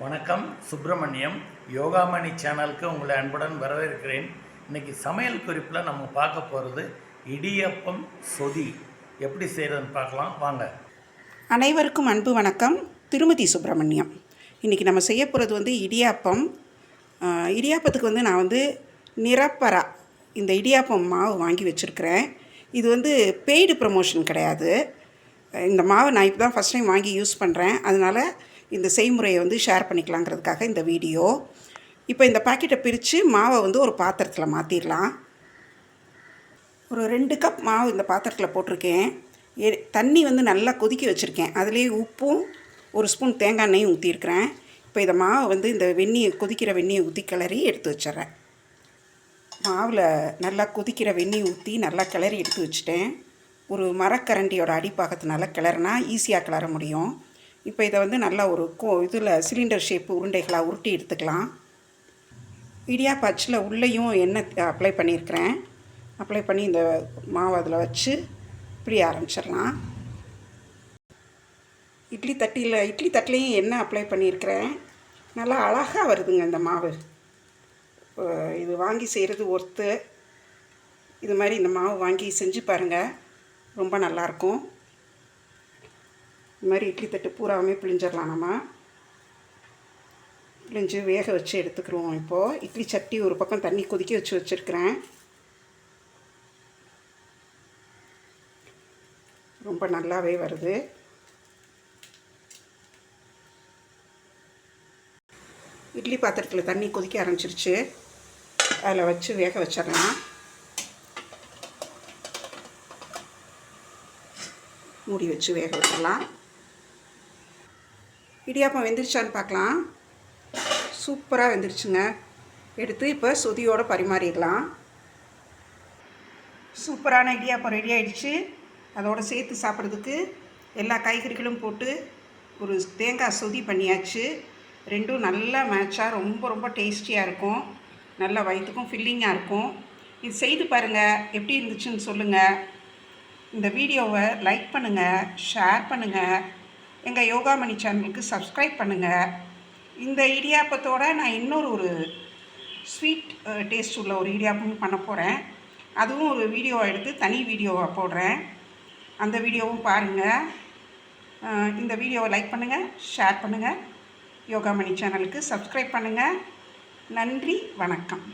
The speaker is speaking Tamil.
வணக்கம் சுப்பிரமணியம். யோகாமணி சேனலுக்கு உங்களை அன்புடன் வரவேற்கிறேன். இன்னைக்கு சமையல் குறிப்பில் நம்ம பார்க்க போகிறது இடியப்பம் சொதி. எப்படி செய்கிறதுன்னு பார்க்கலாம். வாங்க. அனைவருக்கும் அன்பு வணக்கம். திருமதி சுப்பிரமணியம். இன்றைக்கி நம்ம செய்ய போகிறது வந்து இடியாப்பம். இடியாப்பத்துக்கு வந்து நான் வந்து நிரப்பரா இந்த இடியாப்பம் மாவு வாங்கி வச்சுருக்கிறேன். இது வந்து பெய்டு ப்ரமோஷன் கிடையாது. இந்த மாவை நான் இப்போ தான் ஃபஸ்ட் டைம் வாங்கி யூஸ் பண்ணுறேன் அதனால் இந்த செய்முறையை வந்து ஷேர் பண்ணிக்கலாங்கிறதுக்காக இந்த வீடியோ. இப்போ இந்த பாக்கெட்டை பிரித்து மாவை வந்து ஒரு பாத்திரத்தில் மாற்றிடலாம் ஒரு ரெண்டு கப் மாவு இந்த பாத்திரத்தில் போட்டிருக்கேன். தண்ணி வந்து நல்லா கொதிக்க வச்சுருக்கேன். அதுலேயே உப்பும் ஒரு ஸ்பூன் தேங்காய் எண்ணெயும் ஊற்றிருக்கிறேன் இப்போ இதை மாவை வந்து இந்த வெந்நியை கொதிக்கிற வெந்நியை ஊற்றி கிளறி எடுத்து வச்சிட்றேன். மாவில் நல்லா கொதிக்கிற வெந்நீர் ஊற்றி நல்லா கிளறி எடுத்து வச்சுட்டேன். ஒரு மரக்கரண்டியோட அடிப்பாகத்தினால கிளறினா ஈஸியாக கிளற முடியும். இப்போ இதை வந்து நல்லா ஒரு கோ இதில் சிலிண்டர் ஷேப்பு உருண்டைகளாக உருட்டி எடுத்துக்கலாம். இடியா பச்சில் உள்ளேயும் எண்ணெய் அப்ளை பண்ணியிருக்கிறேன். அப்ளை பண்ணி இந்த மாவு அதில் வச்சு இப்படி ஆரம்பிச்சிடலாம். இட்லி தட்டியில் இட்லி தட்டிலையும் எண்ணெய் அப்ளை பண்ணியிருக்கிறேன். நல்லா அழகாக வருதுங்க இந்த மாவு. இது வாங்கி செய்கிறது ஒர்த்து. இது மாதிரி இந்த மாவு வாங்கி செஞ்சு பாருங்கள் ரொம்ப நல்லாயிருக்கும் இது மாதிரி இட்லி தட்டு பூராவுமே பிழிஞ்சிடலாம் நம்ம. பிழிஞ்சு வேக வச்சு எடுத்துக்கிருவோம் இப்போது இட்லி சட்டி ஒரு பக்கம் தண்ணி கொதிக்க வச்சு வச்சுருக்கிறேன். ரொம்ப நல்லாவே வருது. இட்லி பாத்திரத்தில் தண்ணி கொதிக்க ஆரம்பிச்சிருச்சு. அதில் வச்சு வேக வச்சிடலாம். மூடி வச்சு வேக வச்சிடலாம். இடியாப்பம் வெந்துருச்சான்னு பார்க்கலாம். சூப்பராக வெந்துருச்சுங்க. எடுத்து இப்போ சுதியோடு பரிமாறிடலாம். சூப்பரான இடியாப்பம் ரெடி ஆகிடுச்சு அதோட சேர்த்து சாப்பிட்றதுக்கு எல்லா காய்கறிகளும் போட்டு ஒரு தேங்காய் சொதி பண்ணியாச்சு. ரெண்டும் நல்லா மேட்சாக ரொம்ப ரொம்ப டேஸ்டியாக இருக்கும். நல்லா வயிற்றுக்கும் ஃபில்லிங்காக இருக்கும். இது செய்து பாருங்கள் எப்படி இருந்துச்சுன்னு சொல்லுங்கள் இந்த வீடியோவை லைக் பண்ணுங்கள் ஷேர் பண்ணுங்கள் எங்கள் யோகாமணி சேனலுக்கு சப்ஸ்கிரைப் பண்ணுங்கள் இந்த இடியாப்பத்தோடு நான் இன்னொரு ஒரு ஸ்வீட் டேஸ்ட் உள்ள ஒரு இடியாப்பமும் பண்ண போகிறேன் அதுவும் ஒரு வீடியோ எடுத்து தனி வீடியோவாக போடுறேன். அந்த வீடியோவும் பாருங்கள் இந்த வீடியோவை லைக் பண்ணுங்கள் ஷேர் பண்ணுங்கள் யோகாமணி சேனலுக்கு சப்ஸ்கிரைப் பண்ணுங்கள் நன்றி வணக்கம்.